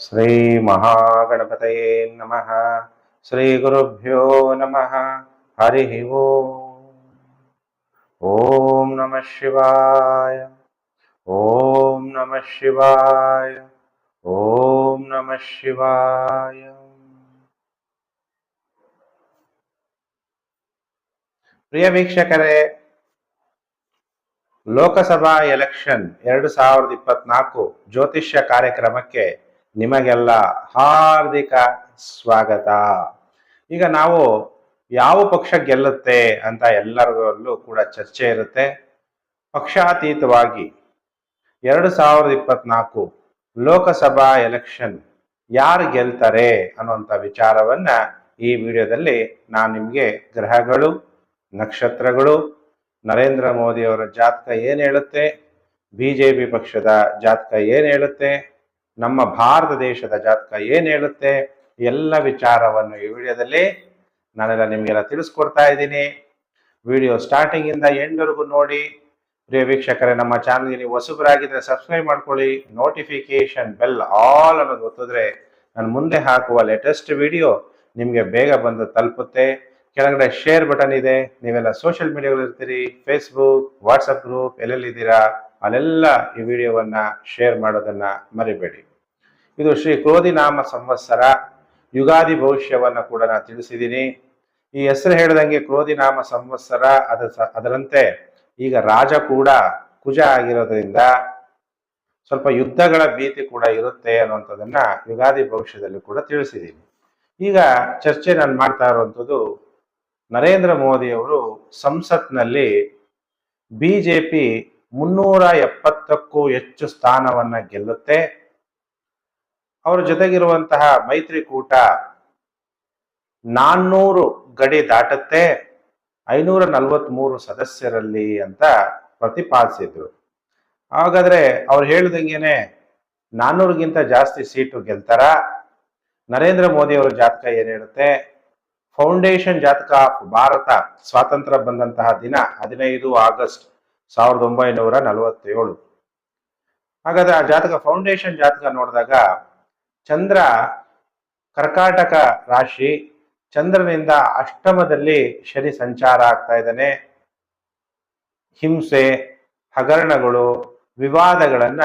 श्रीमहागणपतये नमः श्रीगुरुभ्यो नमः हरिः ओम् ॐ नमः शिवाय ॐ नमः शिवाय ॐ नमः शिवाय ಪ್ರಿಯ ವೀಕ್ಷಕರೇ ಲೋಕಸಭಾ ಎಲೆಕ್ಷನ್ ಎರಡು ಸಾವಿರದ ಇಪ್ಪತ್ನಾಲ್ಕು ಜ್ಯೋತಿಷ್ಯ ಕಾರ್ಯಕ್ರಮಕ್ಕೆ ನಿಮಗೆಲ್ಲ ಹಾರ್ದಿಕ ಸ್ವಾಗತ. ಈಗ ನಾವು ಯಾವ ಪಕ್ಷ ಗೆಲ್ಲುತ್ತೆ ಅಂತ ಎಲ್ಲರಲ್ಲೂ ಕೂಡ ಚರ್ಚೆ ಇರುತ್ತೆ. ಪಕ್ಷಾತೀತವಾಗಿ ಎರಡು ಸಾವಿರದ ಇಪ್ಪತ್ನಾಲ್ಕು ಲೋಕಸಭಾ ಎಲೆಕ್ಷನ್ ಯಾರು ಗೆಲ್ತಾರೆ ಅನ್ನುವಂಥ ವಿಚಾರವನ್ನ ಈ ವಿಡಿಯೋದಲ್ಲಿ ನಾನು ನಿಮಗೆ ಗ್ರಹಗಳು, ನಕ್ಷತ್ರಗಳು, ನರೇಂದ್ರ ಮೋದಿ ಅವರ ಜಾತಕ ಏನು ಹೇಳುತ್ತೆ, ಬಿ ಜೆ ಪಿ ಪಕ್ಷದ ಜಾತಕ ಏನು ಹೇಳುತ್ತೆ ನಮ್ಮ ಭಾರತ ದೇಶದ ಜಾತಕ ಏನು ಹೇಳುತ್ತೆ? ಎಲ್ಲ ವಿಚಾರವನ್ನು ಈ ವಿಡಿಯೋದಲ್ಲಿ ನಾನೆಲ್ಲ ನಿಮಗೆಲ್ಲ ತಿಳಿಸ್ಕೊಡ್ತಾ ಇದ್ದೀನಿ. ವಿಡಿಯೋ ಸ್ಟಾರ್ಟಿಂಗಿಂದ ಎಂಡ್ವರೆಗೂ ನೋಡಿ. ಪ್ರಿಯ ವೀಕ್ಷಕರೇ, ನಮ್ಮ ಚಾನಲ್ಗೆ ನೀವು ಹೊಸಬರಾಗಿದ್ದರೆ ಸಬ್ಸ್ಕ್ರೈಬ್ ಮಾಡ್ಕೊಳ್ಳಿ. ನೋಟಿಫಿಕೇಶನ್ ಬೆಲ್ ಆಲ್ ಅನ್ನೋದು ಗೊತ್ತಿದ್ರೆ ನಾನು ಮುಂದೆ ಹಾಕುವ ಲೇಟೆಸ್ಟ್ ವಿಡಿಯೋ ನಿಮಗೆ ಬೇಗ ಬಂದು ತಲುಪುತ್ತೆ. ಕೆಳಗಡೆ ಶೇರ್ ಬಟನ್ ಇದೆ. ನೀವೆಲ್ಲ ಸೋಷಿಯಲ್ ಮೀಡಿಯಾಗಳು ಇರ್ತೀರಿ ಫೇಸ್ಬುಕ್ ವಾಟ್ಸಪ್ ಗ್ರೂಪ್ ಎಲ್ಲೆಲ್ಲಿದ್ದೀರಾ? ಅಲ್ಲೆಲ್ಲ ಈ ವಿಡಿಯೋವನ್ನು ಶೇರ್ ಮಾಡೋದನ್ನು ಮರಿಬೇಡಿ. ಇದು ಶ್ರೀ ಕ್ರೋಧಿ ನಾಮ ಸಂವತ್ಸರ ಯುಗಾದಿ ಭವಿಷ್ಯವನ್ನು ಕೂಡ ನಾನು ತಿಳಿಸಿದ್ದೀನಿ ಈ ಹೆಸರು ಹೇಳ್ದಂಗೆ ಕ್ರೋಧಿ ನಾಮ ಸಂವತ್ಸರ ಅದ ಅದರಂತೆ ಈಗ ರಾಜ ಕೂಡ ಕುಜ ಆಗಿರೋದ್ರಿಂದ ಸ್ವಲ್ಪ ಯುದ್ಧಗಳ ಭೀತಿ ಕೂಡ ಇರುತ್ತೆ ಅನ್ನುವಂಥದ್ದನ್ನು ಯುಗಾದಿ ಭವಿಷ್ಯದಲ್ಲಿ ಕೂಡ ತಿಳಿಸಿದ್ದೀನಿ ಈಗ ಚರ್ಚೆ ನಾನು ಮಾಡ್ತಾ ಇರುವಂಥದ್ದು ನರೇಂದ್ರ ಮೋದಿ ಬಿ ಸಂಸತ್ನಲ್ಲಿ ಬಿಜೆಪಿ ಮುನ್ನೂರ ಎಪ್ಪತ್ತಕ್ಕೂ ಹೆಚ್ಚು ಸ್ಥಾನವನ್ನ ಗೆಲ್ಲುತ್ತೆ. ಅವರ ಜೊತೆಗಿರುವಂತಹ ಮೈತ್ರಿಕೂಟ ನಾನ್ನೂರು ಗಡಿ ದಾಟುತ್ತೆ. ಐನೂರ ನಲವತ್ಮೂರು ಸದಸ್ಯರಲ್ಲಿ ಅಂತ ಪ್ರತಿಪಾದಿಸಿದ್ರು. ಹಾಗಾದ್ರೆ ಅವ್ರು ಹೇಳ್ದಂಗೆನೆ ನಾನ್ನೂರಿಗಿಂತ ಜಾಸ್ತಿ ಸೀಟು ಗೆಲ್ತಾರ. ನರೇಂದ್ರ ಮೋದಿ ಅವರ ಜಾತಕ ಏನಿರುತ್ತೆ ಫೌಂಡೇಶನ್ ಜಾತಕ ಆಫ್ ಭಾರತ ಸ್ವಾತಂತ್ರ್ಯ ಬಂದಂತಹ ದಿನ ಹದಿನೈದು ಆಗಸ್ಟ್ ಸಾವಿರದ ಒಂಬೈನೂರ ನಲವತ್ತೇಳು. ಹಾಗಾದ್ರೆ ಆ ಜಾತಕ ಫೌಂಡೇಶನ್ ಜಾತಕ ನೋಡಿದಾಗ ಚಂದ್ರ ಕರ್ಕಾಟಕ ರಾಶಿ ಚಂದ್ರನಿಂದ ಅಷ್ಟಮದಲ್ಲಿ ಶನಿ ಸಂಚಾರ ಆಗ್ತಾ ಇದ್ದಾನೆ. ಹಿಂಸೆ, ಹಗರಣಗಳು, ವಿವಾದಗಳನ್ನ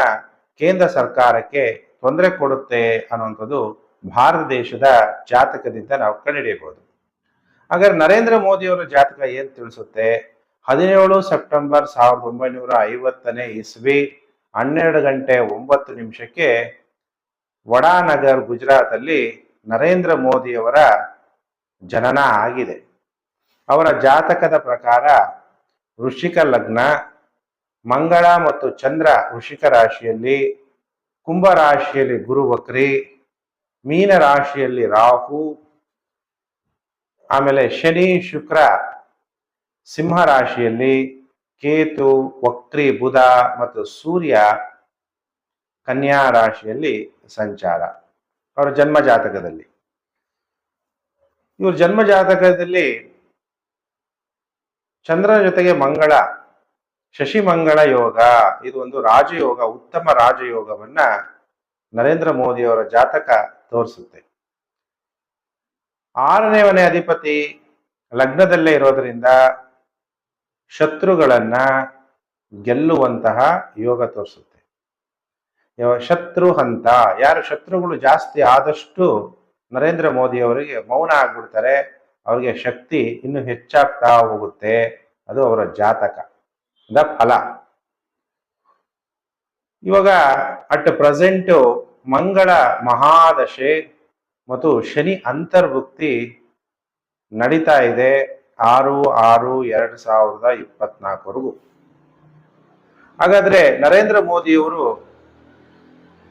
ಕೇಂದ್ರ ಸರ್ಕಾರಕ್ಕೆ ತೊಂದರೆ ಕೊಡುತ್ತೆ ಅನ್ನುವಂಥದ್ದು ಭಾರತ ದೇಶದ ಜಾತಕದಿಂದ ನಾವು ಕಂಡುಹಿಡಿಯಬಹುದು. ಹಾಗಾದ್ರೆ ನರೇಂದ್ರ ಮೋದಿಯವರ ಜಾತಕ ಏನ್ ತಿಳಿಸುತ್ತೆ? ಹದಿನೇಳು ಸೆಪ್ಟೆಂಬರ್ ಸಾವಿರದ ಒಂಬೈನೂರ ಐವತ್ತನೇ ಇಸ್ವಿ, ಹನ್ನೆರಡು ಗಂಟೆ ಒಂಬತ್ತು ನಿಮಿಷಕ್ಕೆ ವಡಾನಗರ್ ಗುಜರಾತ್ ಅಲ್ಲಿ ನರೇಂದ್ರ ಮೋದಿ ಅವರ ಜನನ ಆಗಿದೆ. ಅವರ ಜಾತಕದ ಪ್ರಕಾರ ವೃಶ್ಚಿಕ ಲಗ್ನ, ಮಂಗಳ ಮತ್ತು ಚಂದ್ರ ವೃಶ್ಚಿಕ ರಾಶಿಯಲ್ಲಿ ಕುಂಭ ರಾಶಿಯಲ್ಲಿ ಗುರು ವಕ್ರಿ, ಮೀನ ರಾಶಿಯಲ್ಲಿ ರಾಹು, ಆಮೇಲೆ ಶನಿ, ಶುಕ್ರ ಸಿಂಹ ರಾಶಿಯಲ್ಲಿ ಕೇತು, ವಕ್ರಿ, ಬುಧ ಮತ್ತು ಸೂರ್ಯ ಕನ್ಯಾ ರಾಶಿಯಲ್ಲಿ ಸಂಚಾರ. ಅವರ ಜನ್ಮ ಜಾತಕದಲ್ಲಿ. ಇವ್ರ ಜನ್ಮ ಜಾತಕದಲ್ಲಿ ಚಂದ್ರನ ಜೊತೆಗೆ ಮಂಗಳ ಶಶಿಮಂಗಳ ಯೋಗ, ಇದು ಒಂದು ರಾಜಯೋಗ, ಉತ್ತಮ ರಾಜಯೋಗವನ್ನ ನರೇಂದ್ರ ಮೋದಿ ಅವರ ಜಾತಕ ತೋರಿಸುತ್ತೆ. ಆರನೇ ಮನೆ ಅಧಿಪತಿ ಲಗ್ನದಲ್ಲೇ ಇರೋದ್ರಿಂದ ಶತ್ರುಗಳನ್ನ ಗೆಲ್ಲುವಂತಹ ಯೋಗ ತೋರಿಸುತ್ತೆ. ಶತ್ರು ಹಂತ, ಯಾರು ಶತ್ರುಗಳು ಜಾಸ್ತಿ ಆದಷ್ಟು ನರೇಂದ್ರ ಮೋದಿ ಅವರಿಗೆ ಮೌನ ಆಗ್ಬಿಡ್ತಾರೆ, ಅವರಿಗೆ ಶಕ್ತಿ ಇನ್ನು ಹೆಚ್ಚಾಗ್ತಾ ಹೋಗುತ್ತೆ, ಅದು ಅವರ ಜಾತಕ. ದ ಫಲ. ಇವಾಗ ಅಟ್ ಪ್ರೆಸೆಂಟು ಮಂಗಳ ಮಹಾದಶೆ ಮತ್ತು ಶನಿ ಅಂತರ್ಭುಕ್ತಿ ನಡೀತಾ ಇದೆ. ಆರು ಆರು ಎರಡು ಸಾವಿರದ ಇಪ್ಪತ್ನಾಲ್ಕವರೆಗೂ. ಹಾಗಾದ್ರೆ ನರೇಂದ್ರ ಮೋದಿಯವರು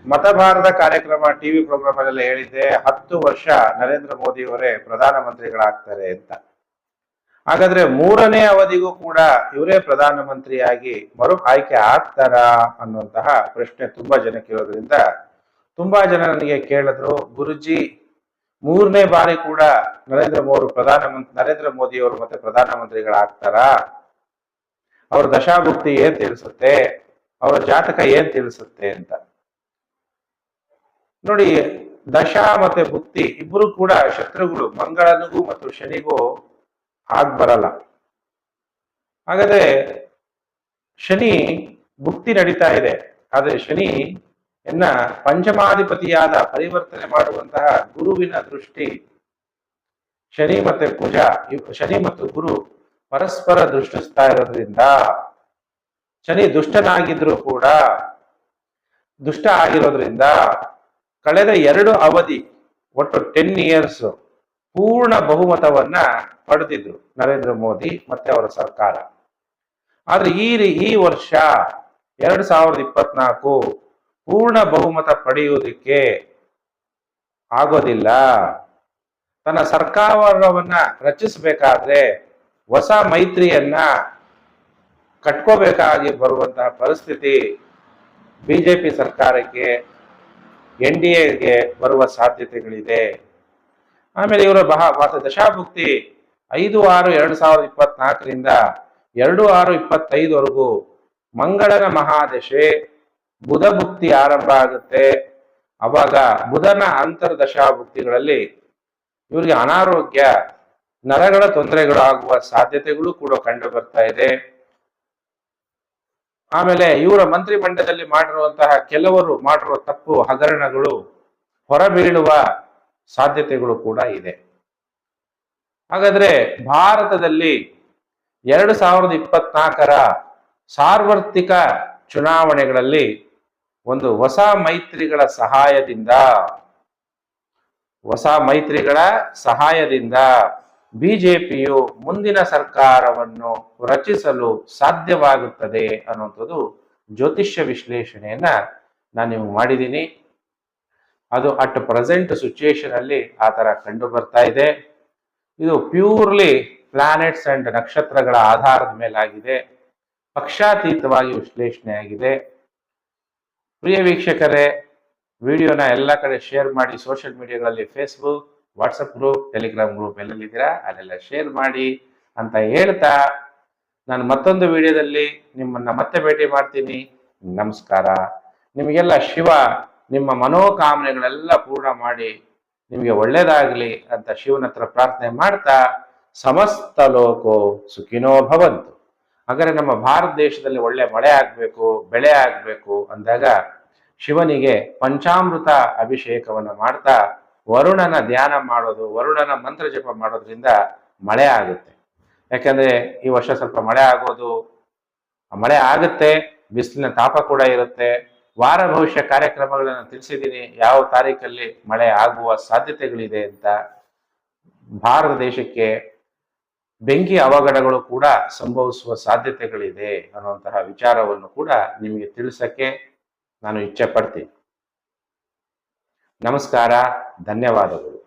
ಮತಭಾರತ ಕಾರ್ಯಕ್ರಮ ಟಿವಿ ಪ್ರೋಗ್ರಾಮ್ ಅಲ್ಲೆಲ್ಲ ಹೇಳಿದ್ದೆ ಹತ್ತು ವರ್ಷ ನರೇಂದ್ರ ಮೋದಿ ಅವರೇ ಪ್ರಧಾನಮಂತ್ರಿಗಳಾಗ್ತಾರೆ ಅಂತ. ಹಾಗಾದ್ರೆ ಮೂರನೇ ಅವಧಿಗೂ ಕೂಡ ಇವರೇ ಪ್ರಧಾನಮಂತ್ರಿಯಾಗಿ ಮರು ಆಯ್ಕೆ ಆಗ್ತಾರಾ ಅನ್ನುವಂತಹ ಪ್ರಶ್ನೆ ತುಂಬಾ ಜನ ಕೇಳೋದ್ರಿಂದ ತುಂಬಾ ಜನ ನನಗೆ ಕೇಳಿದ್ರು, ಗುರುಜಿ ಮೂರನೇ ಬಾರಿ ಕೂಡ ನರೇಂದ್ರ ಮೋದಿ ಪ್ರಧಾನಮಂತ್ರಿ ನರೇಂದ್ರ ಮೋದಿ ಅವರು ಮತ್ತೆ ಪ್ರಧಾನಮಂತ್ರಿಗಳಾಗ್ತಾರ ಅವ್ರ ದಶಾಭುಕ್ತಿ ಏನ್ ತಿಳಿಸುತ್ತೆ? ಅವರ ಜಾತಕ ಏನ್ ತಿಳಿಸುತ್ತೆ ಅಂತ. ನೋಡಿ, ದಶಾ ಮತ್ತೆ ಭುಕ್ತಿ ಇಬ್ಬರು ಕೂಡ ಶತ್ರುಗಳು, ಮಂಗಳನಿಗೂ ಮತ್ತು ಶನಿಗೂ ಆಗ್ ಬರಲ್ಲ. ಹಾಗಾದ್ರೆ ಶನಿ ಭುಕ್ತಿ ನಡೀತಾ ಇದೆ. ಆದ್ರೆ ಶನಿ ಎನ್ನ ಪಂಚಮಾಧಿಪತಿಯಾದ ಪರಿವರ್ತನೆ ಮಾಡುವಂತಹ ಗುರುವಿನ ದೃಷ್ಟಿ. ಶನಿ ಮತ್ತೆ ಕುಜ ಶನಿ ಮತ್ತು ಗುರು ಪರಸ್ಪರ ದೃಷ್ಟಿಸ್ತಾ ಇರೋದ್ರಿಂದ ಶನಿ ದುಷ್ಟನಾಗಿದ್ರು ಕೂಡ ದುಷ್ಟ ಆಗಿರೋದ್ರಿಂದ ಕಳೆದ ಎರಡು ಅವಧಿ, ಒಟ್ಟು ಟೆನ್ ಇಯರ್ಸ್ ಪೂರ್ಣ ಬಹುಮತವನ್ನ ಪಡೆದಿದ್ರು ನರೇಂದ್ರ ಮೋದಿ ಮತ್ತೆ ಅವರ ಸರ್ಕಾರ. ಆದ್ರೆ ಈ ಈ ವರ್ಷ ಎರಡ್ ಸಾವಿರದ ಇಪ್ಪತ್ನಾಲ್ಕು ಪೂರ್ಣ ಬಹುಮತ ಪಡೆಯುವುದಕ್ಕೆ ಆಗೋದಿಲ್ಲ. ತನ್ನ ಸರ್ಕಾರವನ್ನ ರಚಿಸಬೇಕಾದ್ರೆ ಹೊಸ ಮೈತ್ರಿಯನ್ನ ಕಟ್ಕೋಬೇಕಾಗಿ ಬರುವಂತಹ ಪರಿಸ್ಥಿತಿ ಬಿಜೆಪಿ ಸರ್ಕಾರಕ್ಕೆ, ಎನ್ ಡಿ ಎಗೆ ಬರುವ ಸಾಧ್ಯತೆಗಳಿದೆ. ಆಮೇಲೆ ಇವರ ಬಹಾ ದಶಾಭುಕ್ತಿ ಐದು ಆರು ಎರಡು ಸಾವಿರದ ಇಪ್ಪತ್ನಾಲ್ಕರಿಂದ ಎರಡು ಆರು ಇಪ್ಪತ್ತೈದವರೆಗೂ ಮಂಗಳನ ಮಹಾದಶೆ ಬುಧ ಭುಕ್ತಿ ಆರಂಭ ಆಗುತ್ತೆ. ಅವಾಗ ಬುಧನ ಅಂತರ್ದಶಾಭುಕ್ತಿಗಳಲ್ಲಿ ಇವರಿಗೆ ಅನಾರೋಗ್ಯ, ನರಗಳ ತೊಂದರೆಗಳು ಆಗುವ ಸಾಧ್ಯತೆಗಳು ಕೂಡ ಕಂಡು ಬರ್ತಾ ಇದೆ. ಆಮೇಲೆ ಇವರ ಮಂತ್ರಿ ಮಂಡಲದಲ್ಲಿ ಮಾಡಿರುವಂತಹ ಕೆಲವರು ಮಾಡಿರುವ ತಪ್ಪು ಹಗರಣಗಳು ಹೊರಬೀಳುವ ಸಾಧ್ಯತೆಗಳು ಕೂಡ ಇದೆ. ಹಾಗಾದ್ರೆ ಭಾರತದಲ್ಲಿ ಎರಡು ಸಾವಿರದ ಇಪ್ಪತ್ನಾಲ್ಕರ ಸಾರ್ವತ್ರಿಕ ಚುನಾವಣೆಗಳಲ್ಲಿ ಒಂದು ಹೊಸ ಮೈತ್ರಿಗಳ ಸಹಾಯದಿಂದ, ಹೊಸ ಮೈತ್ರಿಗಳ ಸಹಾಯದಿಂದ ಬಿಜೆಪಿಯು ಮುಂದಿನ ಸರ್ಕಾರವನ್ನು ರಚಿಸಲು ಸಾಧ್ಯವಾಗುತ್ತದೆ ಅನ್ನುವಂಥದ್ದು ಜ್ಯೋತಿಷ್ಯ ವಿಶ್ಲೇಷಣೆಯನ್ನ ನಾನು ನಿಮ್ಗೆ ಮಾಡಿದ್ದೀನಿ ಅದು ಅಟ್ ಪ್ರೆಸೆಂಟ್ ಸಿಚುಯೇಷನ್ ಅಲ್ಲಿ ಆ ತರ ಕಂಡು ಬರ್ತಾ ಇದೆ. ಇದು ಪ್ಯೂರ್ಲಿ ಪ್ಲಾನೆಟ್ಸ್ ಅಂಡ್ ನಕ್ಷತ್ರಗಳ ಆಧಾರದ ಮೇಲಾಗಿದೆ. ಪಕ್ಷಾತೀತವಾಗಿ ವಿಶ್ಲೇಷಣೆ ಆಗಿದೆ ಪ್ರಿಯ ವೀಕ್ಷಕರೇ, ವಿಡಿಯೋನ ಎಲ್ಲ ಕಡೆ ಶೇರ್ ಮಾಡಿ social ಮೀಡಿಯಾಗಳಲ್ಲಿ Facebook WhatsApp group Telegram group ಎಲ್ಲೆಲ್ಲಿದ್ದೀರಾ ಅಲ್ಲೆಲ್ಲ ಶೇರ್ ಮಾಡಿ ಅಂತ ಹೇಳ್ತಾ ನಾನು ಮತ್ತೊಂದು ವಿಡಿಯೋದಲ್ಲಿ ನಿಮ್ಮನ್ನ ಮತ್ತೆ ಭೇಟಿ ಮಾಡ್ತೀನಿ. ನಮಸ್ಕಾರ. ನಿಮಗೆಲ್ಲ ಶಿವ, ನಿಮ್ಮ ಮನೋಕಾಮನೆಗಳೆಲ್ಲ ಪೂರ್ಣ ಮಾಡಿ ನಿಮಗೆ ಒಳ್ಳೇದಾಗಲಿ ಅಂತ ಶಿವನ ಹತ್ರ ಪ್ರಾರ್ಥನೆ ಮಾಡ್ತಾ ಸಮಸ್ತ ಲೋಕೋ ಸುಖಿನೋ ಭವಂತು. ಹಾಗಾದ್ರೆ ನಮ್ಮ ಭಾರತ ದೇಶದಲ್ಲಿ ಒಳ್ಳೆ ಮಳೆ ಆಗಬೇಕು, ಬೆಳೆ ಆಗಬೇಕು ಅಂದಾಗ ಶಿವನಿಗೆ ಪಂಚಾಮೃತ ಅಭಿಷೇಕವನ್ನು ಮಾಡ್ತಾ ವರುಣನ ಧ್ಯಾನ ಮಾಡೋದು, ವರುಣನ ಮಂತ್ರ ಜಪ ಮಾಡೋದ್ರಿಂದ ಮಳೆ ಆಗುತ್ತೆ. ಯಾಕಂದ್ರೆ ಈ ವರ್ಷ ಸ್ವಲ್ಪ ಮಳೆ ಆಗೋದು ಮಳೆ ಆಗುತ್ತೆ, ಬಿಸಿಲಿನ ತಾಪ ಕೂಡ ಇರುತ್ತೆ. ವಾರ ಭವಿಷ್ಯ ಕಾರ್ಯಕ್ರಮಗಳನ್ನು ತಿಳಿಸಿದ್ದೀನಿ, ಯಾವ ತಾರೀಕಲ್ಲಿ ಮಳೆ ಆಗುವ ಸಾಧ್ಯತೆಗಳಿದೆ ಅಂತ. ಭಾರತ ದೇಶಕ್ಕೆ ಬೆಂಕಿ ಅವಘಡಗಳು ಕೂಡ ಸಂಭವಿಸುವ ಸಾಧ್ಯತೆಗಳಿದೆ ಅನ್ನುವಂತಹ ವಿಚಾರವನ್ನು ಕೂಡ ನಿಮಗೆ ತಿಳಿಸಕ್ಕೆ ನಾನು ಇಚ್ಛೆ ಪಡ್ತೀನಿ ನಮಸ್ಕಾರ, ಧನ್ಯವಾದಗಳು.